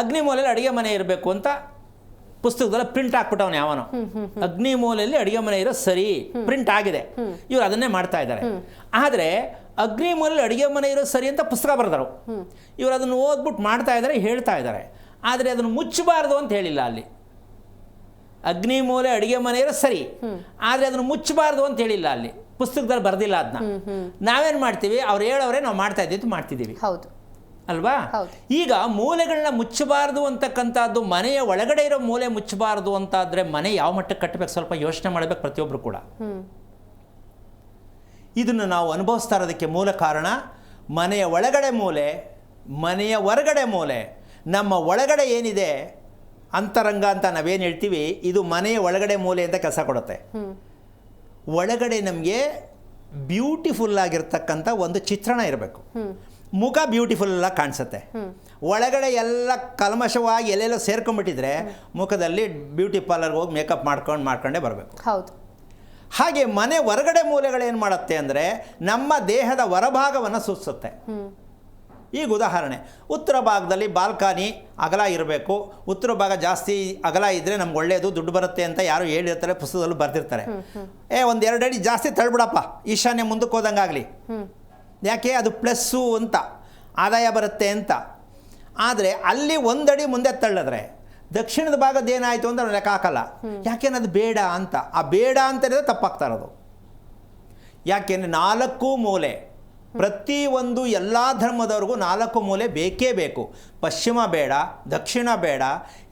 ಅಗ್ನಿ ಮೂಲೆಯಲ್ಲಿ ಅಡುಗೆ ಮನೆ ಇರಬೇಕು ಅಂತ ಪುಸ್ತಕದಲ್ಲಿ ಪ್ರಿಂಟ್ ಹಾಕ್ಬಿಟ್ಟವನು ಯಾವನೋ ಅಗ್ನಿ ಮೂಲೆಯಲ್ಲಿ ಅಡುಗೆ ಮನೆ ಇರೋ ಸರಿ ಪ್ರಿಂಟ್ ಆಗಿದೆ. ಇವ್ರು ಅದನ್ನೇ ಮಾಡ್ತಾ ಇದ್ದಾರೆ. ಆದರೆ ಅಗ್ನಿ ಮೂಲೆಯಲ್ಲಿ ಅಡುಗೆ ಮನೆ ಇರೋ ಸರಿ ಅಂತ ಪುಸ್ತಕ ಬರೆದರು ಇವರು ಅದನ್ನು ಓದ್ಬಿಟ್ಟು ಮಾಡ್ತಾ ಇದ್ದಾರೆ ಹೇಳ್ತಾ ಇದ್ದಾರೆ. ಆದರೆ ಅದನ್ನು ಮುಚ್ಚಬಾರ್ದು ಅಂತ ಹೇಳಿಲ್ಲ ಅಲ್ಲಿ. ಅಗ್ನಿ ಮೂಲೆ ಅಡುಗೆ ಮನೆ ಇರೋ ಸರಿ. ಆದರೆ ಅದನ್ನು ಮುಚ್ಚಬಾರ್ದು ಅಂತ ಹೇಳಿಲ್ಲ ಅಲ್ಲಿ. ಪುಸ್ತಕದಲ್ಲಿ ಬರೆದಿಲ್ಲ ಅದನ್ನ ನಾವೇನು ಮಾಡ್ತೀವಿ? ಅವ್ರು ಹೇಳೋರೆ ನಾವು ಮಾಡ್ತಾ ಇದ್ದಿದ್ದು ಮಾಡ್ತಿದ್ದೀವಿ. ಹೌದು. ಅಲ್ವಾ? ಈಗ ಮೂಲೆಗಳನ್ನ ಮುಚ್ಚಬಾರದು ಅಂತಕ್ಕಂಥದ್ದು ಮನೆಯ ಒಳಗಡೆ ಇರೋ ಮೂಲೆ ಅಂತ ಅಂತಾದರೆ ಮನೆ ಯಾವ ಮಟ್ಟಕ್ಕೆ ಕಟ್ಟಬೇಕು? ಸ್ವಲ್ಪ ಯೋಚನೆ ಮಾಡಬೇಕು ಪ್ರತಿಯೊಬ್ಬರು ಕೂಡ. ಇದನ್ನು ನಾವು ಅನುಭವಿಸ್ತಾ ಇರೋದಕ್ಕೆ ಮೂಲ ಕಾರಣ ಮನೆಯ ಒಳಗಡೆ ಮೂಲೆ ಮನೆಯ ಹೊರಗಡೆ ಮೂಲೆ ನಮ್ಮ ಒಳಗಡೆ ಏನಿದೆ ಅಂತರಂಗ ಅಂತ ನಾವೇನು ಹೇಳ್ತೀವಿ ಇದು ಮನೆಯ ಒಳಗಡೆ ಮೂಲೆ ಅಂತ ಕೆಲಸ ಕೊಡುತ್ತೆ. ಒಳಗಡೆ ನಮಗೆ ಬ್ಯೂಟಿಫುಲ್ ಆಗಿರ್ತಕ್ಕಂಥ ಒಂದು ಚಿತ್ರಣ ಇರಬೇಕು. ಮುಖ ಬ್ಯೂಟಿಫುಲ್ ಎಲ್ಲ ಕಾಣಿಸುತ್ತೆ. ಒಳಗಡೆ ಎಲ್ಲ ಕಲ್ಮಶವಾಗಿ ಎಲ್ಲೆಲ್ಲೋ ಸೇರ್ಕೊಂಡ್ಬಿಟ್ಟಿದ್ರೆ ಮುಖದಲ್ಲಿ ಬ್ಯೂಟಿ ಪಾರ್ಲರ್ಗೆ ಹೋಗಿ ಮೇಕಪ್ ಮಾಡ್ಕೊಂಡು ಮಾಡ್ಕೊಂಡೇ ಬರಬೇಕು. ಹೌದು. ಹಾಗೆ ಮನೆ ಹೊರಗಡೆ ಮೂಲೆಗಳೇನು ಮಾಡುತ್ತೆ ಅಂದರೆ ನಮ್ಮ ದೇಹದ ಹೊರಭಾಗವನ್ನು ಸೂಚಿಸುತ್ತೆ. ಈಗ ಉದಾಹರಣೆ ಉತ್ತರ ಭಾಗದಲ್ಲಿ ಬಾಲ್ಕನಿ ಅಗಲ ಇರಬೇಕು. ಉತ್ತರ ಭಾಗ ಜಾಸ್ತಿ ಅಗಲ ಇದ್ದರೆ ನಮ್ಗೆ ಒಳ್ಳೆಯದು ದುಡ್ಡು ಬರುತ್ತೆ ಅಂತ ಯಾರು ಹೇಳಿರ್ತಾರೆ ಪುಸ್ತಕದಲ್ಲೂ ಬರ್ತಿರ್ತಾರೆ ಏ ಒಂದು ಎರಡು ಅಡಿ ಜಾಸ್ತಿ ತಳ್ಬಿಡಪ್ಪ ಈಶಾನ್ಯ ಮುಂದಕ್ಕೆ ಹೋದಂಗಾಗಲಿ. ಯಾಕೆ? ಅದು ಪ್ಲಸ್ಸು ಅಂತ ಆದಾಯ ಬರುತ್ತೆ ಅಂತ. ಆದರೆ ಅಲ್ಲಿ ಒಂದಡಿ ಮುಂದೆ ತಳ್ಳಿದ್ರೆ ದಕ್ಷಿಣದ ಭಾಗದ ಏನಾಯಿತು ಅಂತ ಲೆಕ್ಕ ಹಾಕಲ್ಲ. ಯಾಕೆಂದ್ರೆ ಅದು ಬೇಡ ಅಂತ. ಆ ಬೇಡ ಅಂತ ಹೇಳಿದ್ರೆ ತಪ್ಪಾಗ್ತಾ ಇರೋದು. ಯಾಕೆಂದರೆ ನಾಲ್ಕು ಮೂಲೆ ಪ್ರತಿಯೊಂದು ಎಲ್ಲ ಧರ್ಮದವ್ರಿಗೂ ನಾಲ್ಕು ಮೂಲೆ ಬೇಕೇ ಬೇಕು. ಪಶ್ಚಿಮ ಬೇಡ ದಕ್ಷಿಣ ಬೇಡ.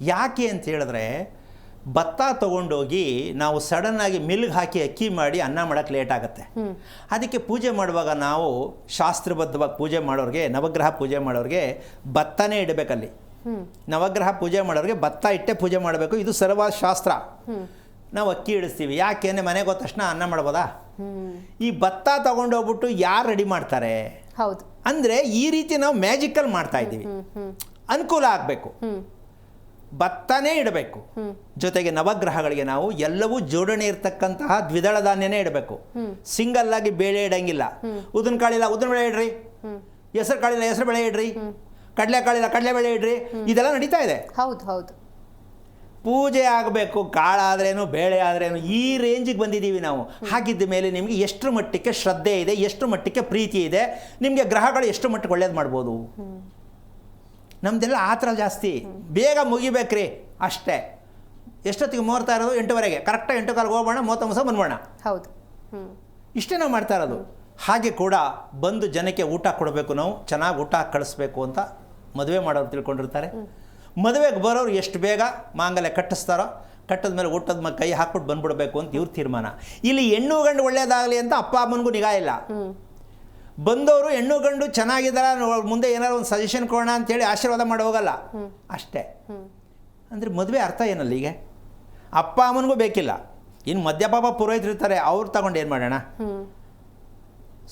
ಯಾಕೆ ಅಂತ ಹೇಳಿದ್ರೆ ಭತ್ತ ತಗೊಂಡೋಗಿ ನಾವು ಸಡನ್ನಾಗಿ ಮಿಲ್ಗೆ ಹಾಕಿ ಅಕ್ಕಿ ಮಾಡಿ ಅನ್ನ ಮಾಡೋಕ್ಕೆ ಲೇಟ್ ಆಗುತ್ತೆ. ಅದಕ್ಕೆ ಪೂಜೆ ಮಾಡುವಾಗ ನಾವು ಶಾಸ್ತ್ರಬದ್ಧವಾಗಿ ಪೂಜೆ ಮಾಡೋರಿಗೆ ನವಗ್ರಹ ಪೂಜೆ ಮಾಡೋರಿಗೆ ಭತ್ತನೇ ಇಡಬೇಕಲ್ಲಿ ನವಗ್ರಹ ಪೂಜೆ ಮಾಡೋರಿಗೆ ಭತ್ತ ಇಟ್ಟೆ ಪೂಜೆ ಮಾಡಬೇಕು. ಇದು ಸರ್ವ ಶಾಸ್ತ್ರ ನಾವು ಅಕ್ಕಿ ಇಡಿಸ್ತೀವಿ. ಯಾಕೆಂದರೆ ಮನೆಗೆ ಹೋದ ತಕ್ಷಣ ಅನ್ನ ಮಾಡ್ಬೋದಾ? ಈ ಭತ್ತ ತಗೊಂಡೋಗ್ಬಿಟ್ಟು ಯಾರು ರೆಡಿ ಮಾಡ್ತಾರೆ? ಹೌದು. ಅಂದರೆ ಈ ರೀತಿ ನಾವು ಮ್ಯಾಜಿಕಲ್ ಮಾಡ್ತಾ ಇದ್ದೀವಿ. ಅನುಕೂಲ ಆಗಬೇಕು. ಭತ್ತನೇ ಇಡಬೇಕು. ಜೊತೆಗೆ ನವಗ್ರಹಗಳಿಗೆ ನಾವು ಎಲ್ಲವೂ ಜೋಡಣೆ ಇರತಕ್ಕಂತಹ ದ್ವಿದಳ ಧಾನ್ಯನೇ ಇಡಬೇಕು. ಸಿಂಗಲ್ ಆಗಿ ಬೇಳೆ ಇಡಂಗಿಲ್ಲ. ಉದ್ದಿನ ಕಾಳಿಲ್ಲ ಉದ್ದಿನ ಬೇಳೆ ಇಡ್ರಿ. ಹೆಸರು ಕಾಳಿಲ್ಲ ಹೆಸರು ಬೇಳೆ ಇಡ್ರಿ. ಕಡಲೆ ಕಾಳಿಲ್ಲ ಕಡಲೆ ಬೆಳೆ ಇಡ್ರಿ. ಇದೆಲ್ಲ ನಡೀತಾ ಇದೆ. ಹೌದು ಹೌದು. ಪೂಜೆ ಆಗಬೇಕು ಕಾಳಾದ್ರೇನು ಬೇಳೆ ಆದ್ರೇನು ಈ ರೇಂಜಿಗೆ ಬಂದಿದ್ದೀವಿ ನಾವು. ಹಾಗಿದ್ದ ಮೇಲೆ ನಿಮಗೆ ಎಷ್ಟು ಮಟ್ಟಕ್ಕೆ ಶ್ರದ್ಧೆ ಇದೆ ಎಷ್ಟು ಮಟ್ಟಕ್ಕೆ ಪ್ರೀತಿ ಇದೆ ನಿಮಗೆ ಗ್ರಹಗಳು ಎಷ್ಟು ಮಟ್ಟಕ್ಕೆ ಒಳ್ಳೇದು ಮಾಡ್ಬೋದು? ನಮ್ದೆಲ್ಲ ಆ ಥರ ಜಾಸ್ತಿ. ಬೇಗ ಮುಗಿಬೇಕ್ರಿ. ಅಷ್ಟೇ. ಎಷ್ಟೊತ್ತಿಗೆ ಮುಹೂರ್ತ ಇರೋದು? ಎಂಟುವರೆಗೆ. ಕರೆಕ್ಟಾಗಿ ಎಂಟು ಕಾಲಿಗೆ ಹೋಗೋಣ ಮೂವತ್ತೊಂಬತ್ತು ಸಹ ಬಂದ್ಬೋಣ ಹೌದು. ಇಷ್ಟೇ ನಾವು ಮಾಡ್ತಾ ಇರೋದು. ಹಾಗೆ ಕೂಡ ಬಂದು ಜನಕ್ಕೆ ಊಟ ಕೊಡಬೇಕು ನಾವು ಚೆನ್ನಾಗಿ ಊಟ ಕಳಿಸ್ಬೇಕು ಅಂತ ಮದುವೆ ಮಾಡೋರು ತಿಳ್ಕೊಂಡಿರ್ತಾರೆ. ಮದುವೆಗೆ ಬರೋರು ಎಷ್ಟು ಬೇಗ ಮಾಂಗಲ್ಯ ಕಟ್ಟಿಸ್ತಾರೋ ಕಟ್ಟದ ಮೇಲೆ ಊಟದ ಮೇಲೆ ಕೈ ಹಾಕ್ಬಿಟ್ಟು ಬಂದ್ಬಿಡ್ಬೇಕು ಅಂತ ಇವ್ರ ತೀರ್ಮಾನ. ಇಲ್ಲಿ ಹೆಣ್ಣು ಗಂಡು ಒಳ್ಳೇದಾಗಲಿ ಅಂತ ಅಪ್ಪ ಅಮ್ಮನಿಗೂ ನಿಗಾ ಇಲ್ಲ. ಬಂದವರು ಹೆಣ್ಣು ಗಂಡು ಚೆನ್ನಾಗಿದ್ದಾರ ಮುಂದೆ ಏನಾದ್ರು ಒಂದು ಸಜೆಷನ್ ಕೊಡೋಣ ಅಂತೇಳಿ ಆಶೀರ್ವಾದ ಮಾಡಿ ಹೋಗಲ್ಲ. ಅಷ್ಟೇ. ಅಂದರೆ ಮದುವೆ ಅರ್ಥ ಏನಲ್ಲ ಈಗ? ಅಪ್ಪ ಅಮ್ಮನಿಗೂ ಬೇಕಿಲ್ಲ. ಇನ್ನು ಮದ್ಯಪಾಪ ಪುರೋಹಿತರಿರ್ತಾರೆ ಅವ್ರು ತಗೊಂಡು ಏನು ಮಾಡೋಣ?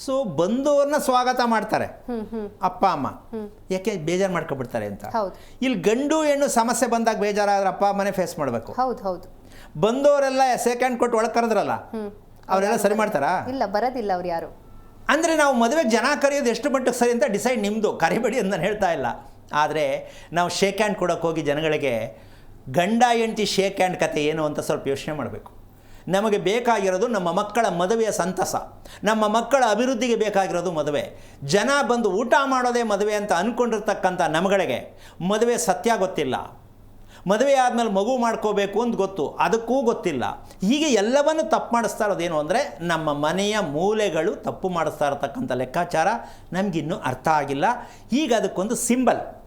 ಸೊ ಬಂದವ್ರನ್ನ ಸ್ವಾಗತ ಮಾಡ್ತಾರೆ. ಅಪ್ಪ ಅಮ್ಮ. ಯಾಕೆ ಬೇಜಾರು ಮಾಡ್ಕೊಬಿಡ್ತಾರೆ ಅಂತ? ಇಲ್ಲಿ ಗಂಡು ಹೆಣ್ಣು ಸಮಸ್ಯೆ ಬಂದಾಗ ಬೇಜಾರಾದ್ರೆ ಅಪ್ಪ ಅಮ್ಮನೇ ಫೇಸ್ ಮಾಡಬೇಕು. ಹೌದು ಹೌದು. ಬಂದವರೆಲ್ಲ ಸೆಕೆಂಡ್ ಕೊಟ್ಟು ಒಳಗೆ ಕರೆದ್ರಲ್ಲ? ಅವರೆಲ್ಲ ಸರಿ ಮಾಡ್ತಾರಾ? ಇಲ್ಲ ಬರೋದಿಲ್ಲ ಅವ್ರು ಯಾರು. ಅಂದರೆ ನಾವು ಮದುವೆ ಜನ ಕರೆಯೋದು ಎಷ್ಟು ಮಟ್ಟಕ್ಕೆ ಸರಿ ಅಂತ ಡಿಸೈಡ್ ನಿಮ್ಮದು ಕರಿಬೇಡಿ ಅಂತ ನಾನು ಹೇಳ್ತಾ ಇಲ್ಲ. ಆದರೆ ನಾವು ಶೇಕ್ ಹ್ಯಾಂಡ್ ಕೊಡೋಕೆ ಹೋಗಿ ಜನಗಳಿಗೆ ಗಂಡ ಹೆಂಡತಿ ಶೇಕ್ ಹ್ಯಾಂಡ್ ಕತೆ ಏನು ಅಂತ ಸ್ವಲ್ಪ ಯೋಚನೆ ಮಾಡಬೇಕು. ನಮಗೆ ಬೇಕಾಗಿರೋದು ನಮ್ಮ ಮಕ್ಕಳ ಮದುವೆಯ ಸಂತಸ. ನಮ್ಮ ಮಕ್ಕಳ ಅಭಿವೃದ್ಧಿಗೆ ಬೇಕಾಗಿರೋದು ಮದುವೆ. ಜನ ಬಂದು ಊಟ ಮಾಡೋದೇ ಮದುವೆ ಅಂತ ಅಂದ್ಕೊಂಡಿರ್ತಕ್ಕಂಥ ನಮಗಳಿಗೆ ಮದುವೆ ಸತ್ಯ ಗೊತ್ತಿಲ್ಲ. ಮದುವೆ ಆದಮೇಲೆ ಮಗು ಮಾಡ್ಕೋಬೇಕು ಅಂತ ಗೊತ್ತು. ಅದಕ್ಕೂ ಗೊತ್ತಿಲ್ಲ. ಹೀಗೆ ಎಲ್ಲವನ್ನು ತಪ್ಪು ಮಾಡಿಸ್ತಾ ಇರೋದೇನು ಅಂದರೆ ನಮ್ಮ ಮನೆಯ ಮೂಲೆಗಳು ತಪ್ಪು ಮಾಡಿಸ್ತಾ ಇರತಕ್ಕಂಥ ಲೆಕ್ಕಾಚಾರ ನಮಗಿನ್ನೂ ಅರ್ಥ ಆಗಿಲ್ಲ. ಈಗ ಅದಕ್ಕೊಂದು ಸಿಂಬಲ್